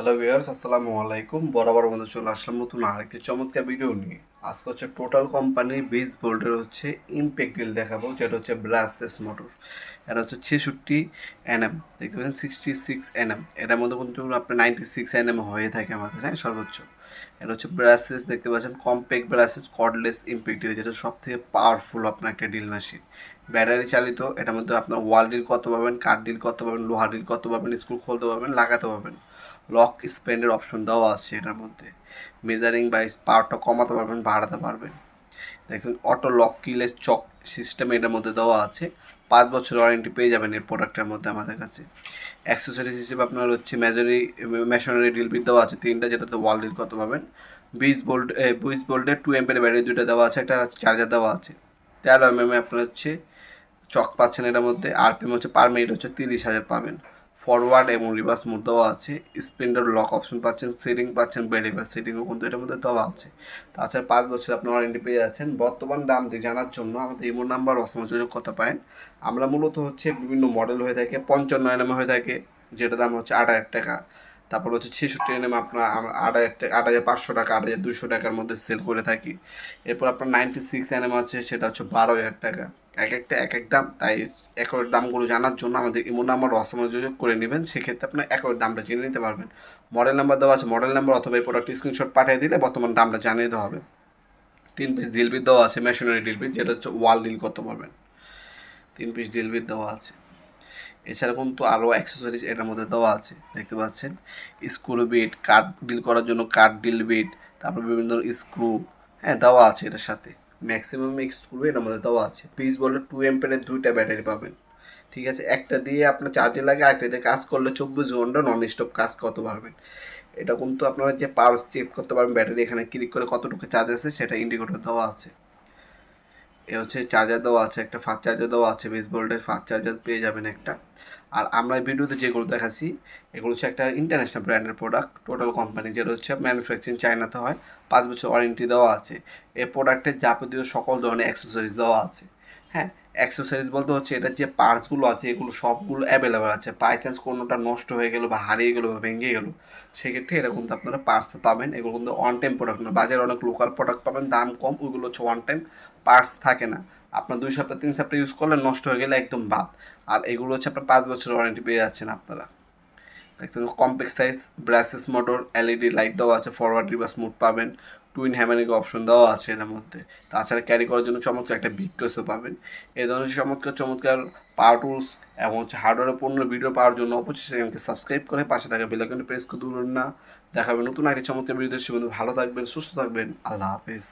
Hello viewers আসসালামু আলাইকুম। বরাবর মতো চলে আসলাম নতুন আরেকটি চমৎকার ভিডিও নিয়ে। আজকে হচ্ছে টোটাল কোম্পানির বেস বোল্টের হচ্ছে ইমপ্যাক্ট ডিল দেখাবো, যেটা হচ্ছে ব্রাসলেস মোটর এটা হচ্ছে ছেষট্টি এনএম দেখতে পাচ্ছেন? সিক্সটি সিক্স এনএম এটার মধ্যে কিন্তু আপনার নাইনটি সিক্স এনএম হয়ে থাকে আমাদের হ্যাঁ? সর্বোচ্চ। এটা হচ্ছে ব্রাসেস দেখতে পাচ্ছেন? Compact brushes cordless impact drill যেটা সব থেকে পাওয়ারফুল আপনার একটা ডিল মেশিন ব্যাটারি চালিত, এটার মধ্যে আপনার ওয়াল ডিল কত পাবেন কাঠ ডিল কত পাবেন লোহা ডিল কত পাবেন, স্ক্রু খুলতে পারবেন, লাগাতে পারবেন। লক স্প্যান্ডের অপশন দেওয়া আছে এটার মধ্যে। মেজারিং বা পাওয়ারটা কমাতে পারবেন, বাড়াতে পারবেন। দেখুন auto lock keyless chuck system এটার মধ্যে দেওয়া আছে। পাঁচ বছর ওয়ারেন্টি পেয়ে যাবেন এর প্রোডাক্টের মধ্যে আমাদের কাছে। অ্যাক্সেসরিজ হিসেবে আপনার হচ্ছে মেজারি মেশনারি ডিল বিট দেওয়া আছে, তিনটা, যেটাতে ওয়াল ডিল কত পাবেন বিশ বোল্ট বিশ বোল্টের টু এম্পের ব্যাটারি দুইটা দেওয়া আছে, একটা চার্জার দেওয়া আছে। তেরো এম এম আপনার হচ্ছে চক পাচ্ছেন এটার মধ্যে। আরপিএম হচ্ছে পার মিনিট হচ্ছে তিরিশ হাজার পাবেন। ফরওয়ার্ড এবং রিভার্স মোড দেওয়া আছে। স্প্লেন্ডার লক অপশন পাচ্ছেন সেটিং পাচ্ছেন বেডিভার সেটিংও কিন্তু এটার মধ্যে দেওয়া আছে। তাছাড়া পাঁচ বছর আপনি ওয়ারেন্টি পেয়ে যাচ্ছেন। বর্তমান দাম দিয়ে জানার জন্য আমাদের ইমো নাম্বার অসময় যোগাযোগ করতে পারেন। আমরা মূলত হচ্ছে বিভিন্ন মডেল হয়ে থাকে, পঞ্চান্ন এনএম হয়ে থাকে যেটা দাম হচ্ছে আট হাজার টাকা। তারপর হচ্ছে ছেষট্টি এনএম আপনার আট আট হাজার পাঁচশো টাকা আট হাজার দুশো টাকার মধ্যে সেল করে থাকি। এরপর আপনার নাইনটি সিক্স এনএম আছে, সেটা হচ্ছে বারো হাজার টাকা। এক একটা, এক এক দাম। তাই একর দামগুলো জানার জন্য আমাদের ইমো নাম্বার অসময় যোগাযোগ করে নেবেন। সেক্ষেত্রে আপনার একর দামটা জেনে নিতে পারবেন। মডেল নাম্বার দেওয়া আছে। মডেল নাম্বার অথবা এই প্রোডাক্ট স্ক্রিনশট পাঠিয়ে দিলে বর্তমান দামটা জানিয়ে দিতে হবে। তিন পিস ডিলবিট দেওয়া আছে মেশিনারি ডিলবিট যেটা হচ্ছে ওয়াল ডিল করতে পারবেন তিন পিস ডিলবিট দেওয়া আছে। এছাড়া কিন্তু আরও অ্যাক্সেসরিজ এটার মধ্যে দেওয়া আছে, দেখতে পাচ্ছেন? স্ক্রু বিট কাঠ ডিল করার জন্য কাঠ ডিল বিট তারপর বিভিন্ন ধরনের স্ক্রু হ্যাঁ দেওয়া আছে এটার সাথে। ম্যাক্সিমাম স্ক্রু এটার মধ্যে দেওয়া আছে। পিস বলে টু এম্পের দুইটা ব্যাটারি পাবেন। ঠিক আছে? একটা দিয়ে আপনার চার্জে লাগে, আরেকটা দিয়ে কাজ করলে চব্বিশ ঘণ্টা নন স্টপ কাজ করতে পারবেন। এটা কিন্তু আপনারা যে পাওয়ার চেক করতে পারবেন ব্যাটারি এখানে ক্লিক করে কতটুকু চার্জ আছে, সেটা ইন্ডিকেটর দেওয়া আছে। এ হচ্ছে চার্জার দেওয়া আছে, একটা ফাস্ট চার্জার দেওয়া আছে বেস বোল্টের ফাস্ট চার্জার পেয়ে যাবেন একটা। আর আমরা ভিডিওতে যেগুলো দেখাচ্ছি, এগুলো হচ্ছে একটা ইন্টারন্যাশনাল ব্র্যান্ডের প্রোডাক্ট টোটাল কোম্পানি যেটা হচ্ছে ম্যানুফ্যাকচারিং চায়নাতে হয়, পাঁচ বছর ওয়ারেন্টি দেওয়া আছে। এই প্রোডাক্টের যাবতীয় সকল ধরনের অ্যাক্সেসরিজ দেওয়া আছে। হ্যাঁ অ্যাক্সেসরিজ বলতে হচ্ছে এটার যে পার্টসগুলো আছে, এগুলো সবগুলো অ্যাভেলেবেল আছে। বাই চান্স কোনোটা নষ্ট হয়ে গেলো বা হারিয়ে গেলো বা ভেঙে গেলো, সেক্ষেত্রে এটা কিন্তু আপনারা পার্টস পাবেন। এগুলো কিন্তু অন টাইম প্রোডাক্ট না। বাজারে অনেক লোকাল প্রোডাক্ট পাবেন, দাম কম, ওইগুলো হচ্ছে ওয়ান টাইম পার্টস থাকে না। আপনার দুই সপ্তাহ, তিন সপ্তাহ ইউজ করলে নষ্ট হয়ে গেলে একদম বাদ। আর এগুলো হচ্ছে আপনার পাঁচ বছর ওয়ারেন্টি পেয়ে যাচ্ছেন আপনারা। দেখতে compact size brushes motor LED light দেওয়া আছে ফরওয়ার্ড রিভার্স মোড পাবেন টুইন হ্যামারিং অপশন দেওয়া আছে এর মধ্যে। তাছাড়া ক্যারি করার জন্য চমৎকার একটা কেসও পাবেন। এই ধরনের চমৎকার চমৎকার পাওয়ার টুলস এবং হচ্ছে হার্ডওয়্যারের পণ্য ভিডিও পাওয়ার জন্য অবশ্যই চ্যানেলকে সাবস্ক্রাইব করে পাশে থাকা বেলাইকনে প্রেস করে দূরেন না। দেখাবেন নতুন একটা চমৎকার ভিডিও সে ভালো থাকবেন, সুস্থ থাকবেন। আল্লাহ হাফেজ।